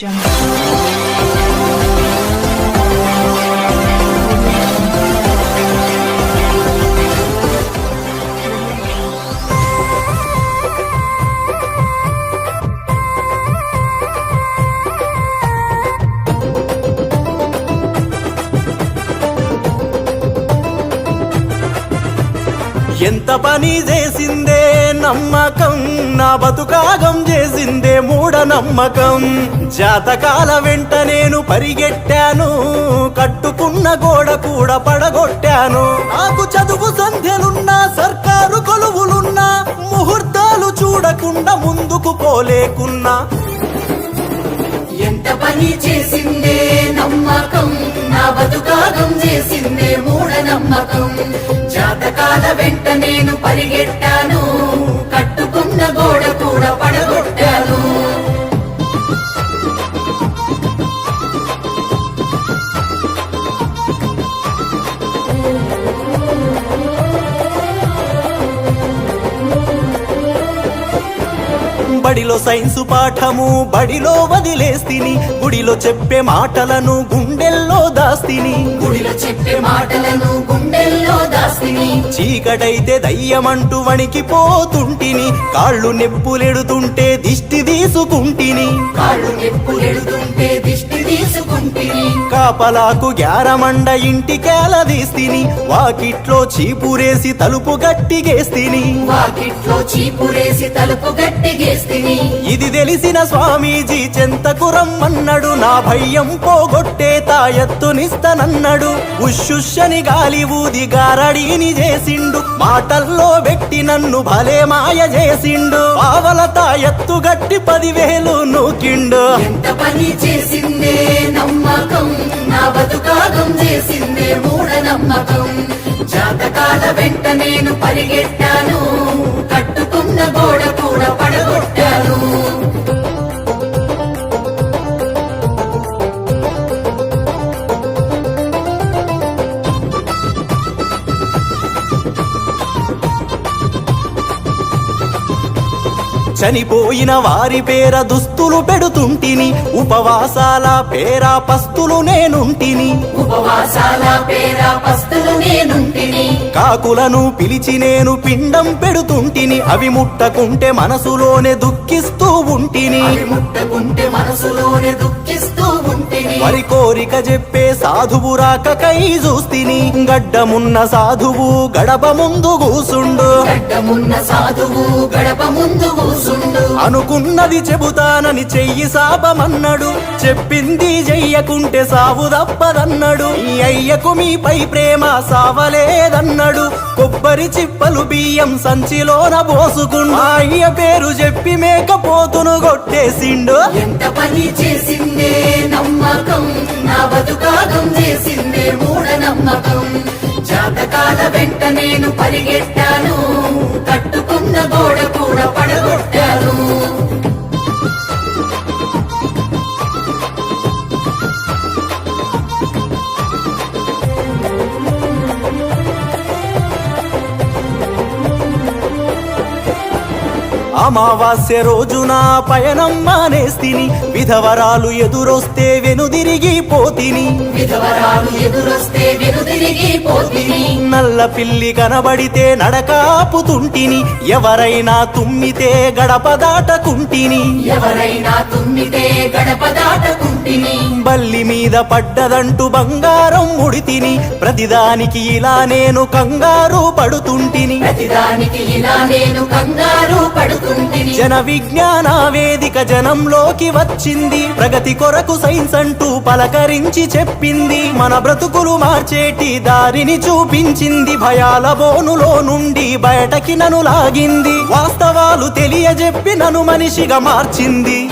ఎంత పని చేసిందే నమ్మకం? నా బతుకాగం చేసిందే మూఢనమ్మకం. జాతకాల వెంట నేను పరిగెట్టాను. కట్టుకున్న గోడ కూడా పడగొట్టాను. నాకు చదువు సంధ్యలున్నా సర్కారు కొలువులున్నా ముహూర్తాలు చూడకుండా ముందుకు పోలేకున్నా. ఎంత పని చేసిందే నమ్మకం? నా బతుకాగం చేసిందే మూఢనమ్మకం. జాతకాల వెంట నేను పరిగెట్టాను. బడిలో సైన్సు పాఠము బడిలో వదిలేస్తిని. గుడిలో చెప్పే మాటలను గుండెల్లో దాస్తిని. గుడిలో చెప్పే మాటలను గుండెల్లో దాస్తిని. చీకటైతే దయ్యమంటూ వణికిపోతుంటిని కాళ్ళు నెప్పులెడుతుంటే దిష్టి తీసుకుంటిని. కాళ్ళు నెప్పులెడుతుంటే దిష్టి తీసుకుంటిని. కాపలాకు గ్యారమండ ఇంటికేలదీస్తిని వాకిట్లో చీపురేసి తలుపు గట్టిగేస్తిని. వాకిట్లో చీపురేసి తలుపు గట్టిగేస్తిని. ఇది తెలిసిన స్వామీజీ చెంతకు రమ్మన్నాడు. నా భయం పోగొట్టే తాయెత్తునిస్తనన్నాడు ఉషుషని గాలి ఊది గారడీని చేసిండు. మాటల్లో పెట్టి నన్ను భలే మాయ చేసిండు. పావల తాయెత్తు గట్టి పదివేలు నూకిండు. ఎంత పని చేసిందే నమ్మకం నా బతుకాగం చేసిందే మూఢ నమ్మకం జాతకాల వెంట నేను పరిగెట్టాను చనిపోయిన వారి పేర దుస్తులు పెడుతుంటిని. ఉపవాసాల పేర పస్తులు నేనుంటిని. ఉపవాసాల పేర పస్తులు నేనుంటిని. కాకులను పిలిచి నేను పిండం పెడుతుంటిని. అవి ముట్టకుంటే మనసులోనే దుఃఖిస్తూ ఉంటిని. ముట్టకుంటే మనసులోనే దుఃఖిస్తూ ఉంటిని. వరి కోరిక చెప్పే సాధువు రాకకై చూస్తిని. గడ్డమున్న సాధువు గడప ముందు కూసుండు. గడ్డమున్న సాధువు గడప ముందు అనుకున్నది చెబుతానని చెయ్యి సాపమన్నాడు చెప్పింది చెయ్యకుంటే సావు తప్పదన్నాడు. ఈ అయ్యకు మీపై ప్రేమ సావలేదన్నాడు. కొబ్బరి చిప్పలు బియ్యం సంచిలోన పోసుకుండు. ఆ అయ్య పేరు చెప్పి మేకపోతును కొట్టేసిండు. ఎంత పని చేసిందే నమ్మకం నా బతుకాగం చేసిందే మూఢ నమ్మకం జాతకాల వెంట నేను పరిగెట్టాను అమావాస్య రోజున పయనం మానేస్తిని. విధవరాలు ఎదురొస్తే వెనుదిరిగి పోతిని. విధవరాలు ఎదురొస్తే నల్ల పిల్లి కనబడితే నడకాపుతుంటిని ఎవరైనా తుమ్మితే గడప దాటకుంటిని. ఎవరైనా తుమ్మితే గడప దాటకుంటిని. బల్లి మీద పడ్డదంటూ బంగారం ముడితిని ప్రతిదానికి ఇలా నేను కంగారు పడుతుంటిని. ప్రతిదానికి ఇలా నేను కంగారు పడుకుంటిని జన విజ్ఞాన వేదిక జనంలోకి వచ్చింది ప్రగతి కొరకు సైన్స్ అంటూ పలకరించి చెప్పింది మన బ్రతుకులు మార్చేటి దారిని చూపించింది. భయాల బోనులో నుండి బయటకి నన్ను లాగింది వాస్తవాలు తెలియజెప్పి నన్ను మనిషిగా మార్చింది.